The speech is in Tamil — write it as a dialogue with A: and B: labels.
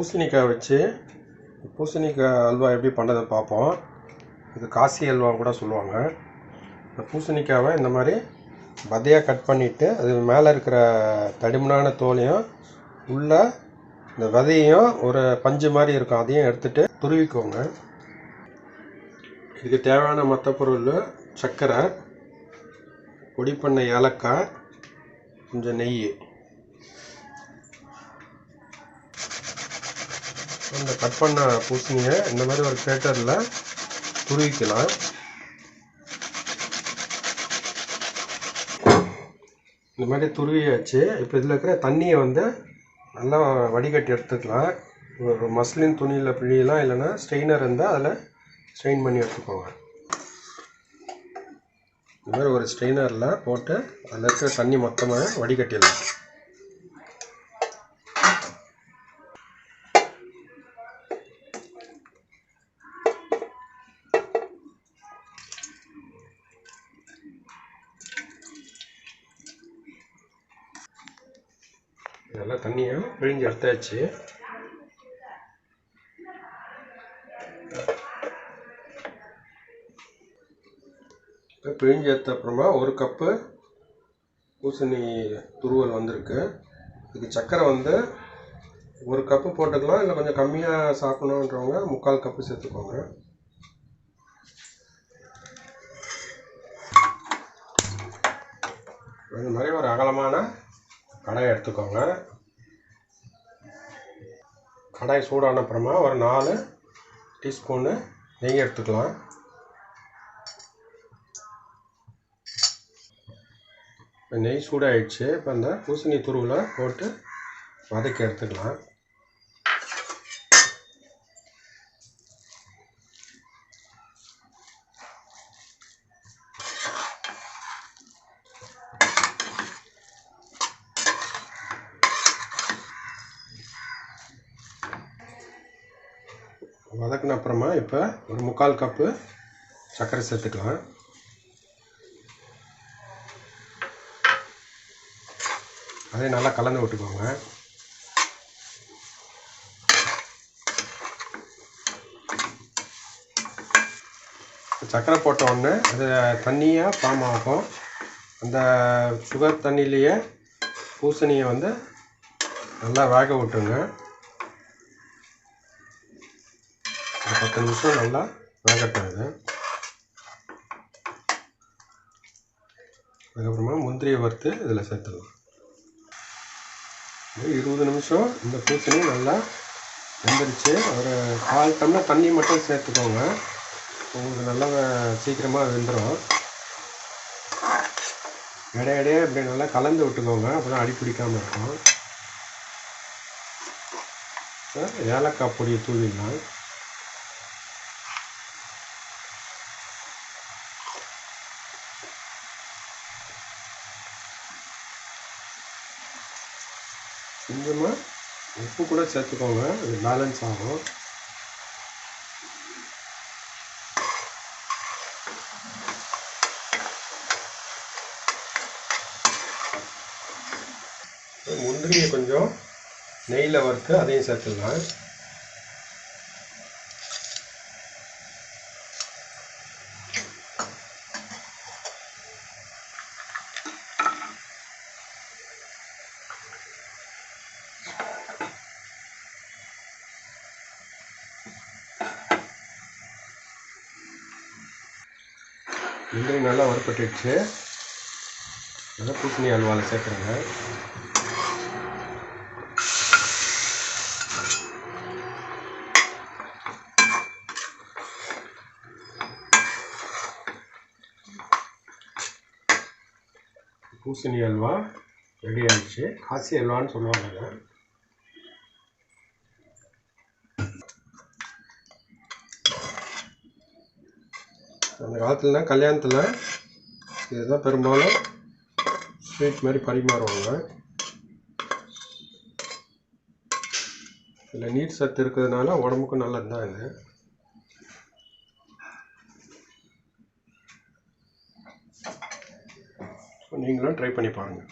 A: பூசணிக்காய் வச்சு பூசணிக்காய் அல்வா எப்படி பண்ணுறதுன்னு பார்ப்போம். இது காசி அல்வா கூட சொல்லுவாங்க. இந்த பூசணிக்காவை இந்த மாதிரி பதையாக கட் பண்ணிவிட்டு அது மேலே இருக்கிற தடிமனான தோலையும் உள்ள இந்த விதையும் ஒரு பஞ்சு மாதிரி இருக்கும். அதையும் எடுத்துகிட்டு துருவிக்கோங்க. இதுக்கு தேவையான மற்ற பொருள் சர்க்கரை பொடி பண்ண ஏலக்காய் கொஞ்சம் நெய். இந்த கட் பண்ண பூசணியை இந்த மாதிரி ஒரு பேட்டரில் துருவிக்கலாம். இந்த மாதிரி துருவியாச்சு. இப்போ இதில் இருக்கிற தண்ணியை வந்து நல்லா வடிகட்டி எடுத்துக்கலாம். ஒரு மஸ்லின் துணியில் பிழியலாம். இல்லைன்னா ஸ்ட்ரெயினர் இருந்தால் அதில் ஸ்ட்ரெயின் பண்ணி எடுத்துக்கோங்க. இந்த மாதிரி ஒரு ஸ்ட்ரெயினரில் போட்டு அதில் இருக்கிற தண்ணி மொத்தமாக வடிகட்டிடலாம். நல்லா தண்ணியை பிழிஞ்சு எடுத்தாச்சு. இப்போ பிழிஞ்சு எடுத்த அப்புறமா ஒரு கப்பு பூசணி துருவல் வந்திருக்கு. இதுக்கு சர்க்கரை வந்து ஒரு கப்பு போட்டுக்கலாம் இல்லை கொஞ்சம் கம்மியாக சாப்பிடணுன்றவங்க முக்கால் கப்பு சேர்த்துக்கோங்க. இந்த மாதிரி ஒரு அகலமான கடாய் எடுத்துக்கோங்க. கடாய் சூடான அப்புறமா ஒரு நாலு டீஸ்பூனு நீங்கள் எடுத்துக்கலாம். இப்போ நெய் சூடாகிடுச்சு இப்போ அந்த பூசணி துருவில் போட்டு வதக்கி எடுத்துக்கலாம். வதக்கின அப்புறமா இப்போ ஒரு முக்கால் கப்பு சர்க்கரை சேர்த்துக்கலாம். அதே நல்லா கலந்து விட்டுக்கோங்க. சர்க்கரை போட்ட உடனே அது தண்ணியாக ஃபார்ம் ஆகும். அந்த சுகர் தண்ணியிலேயே பூசணியை வந்து நல்லா வேக விட்டுருங்க ஒரு பத்து நிமிஷம் நல்லா வேகட்டும் இது அதுக்கப்புறமா முந்திரியை வறுத்து இதில் சேர்த்துடலாம். இருபது நிமிஷம் இந்த பூசணி நல்லா வெந்துருச்சு. ஒரு கால் டம்ளர் தண்ணி மட்டும் சேர்த்துக்கோங்க. உங்களுக்கு நல்லா சீக்கிரமாக வெந்துடும் இடையிடையே இப்படி நல்லா கலந்து விட்டுக்கோங்க. அப்போ அடி பிடிக்காமல் இருக்கும். ஏலக்காய் பொடியை தூவிடலாம். கொஞ்சமாக உப்பு கூட சேர்த்துக்கோங்க. அது பேலன்ஸ் ஆகும். முந்திரியை கொஞ்சம் நெய்யில் வறுத்து அதையும் சேர்த்துக்கலாம். முந்திரி நல்லா வறுப்பட்டுடுச்சு நல்லா பூசணி அல்வாவில் சேர்க்குறேங்க. பூசணி அல்வா ரெடி ஆயிடுச்சு. காசி அல்வான்னு சொல்லுவாங்க அந்த காலத்துலனா கல்யாணத்தில் இதுதான் பெரும்பாலும் ஸ்வீட் மாதிரி பரிமாறுவாங்க. இதில் நீர் சத்து இருக்கிறதுனால உடம்புக்கும் நல்லது தான் இது. நீங்களும் ட்ரை பண்ணி பாருங்கள்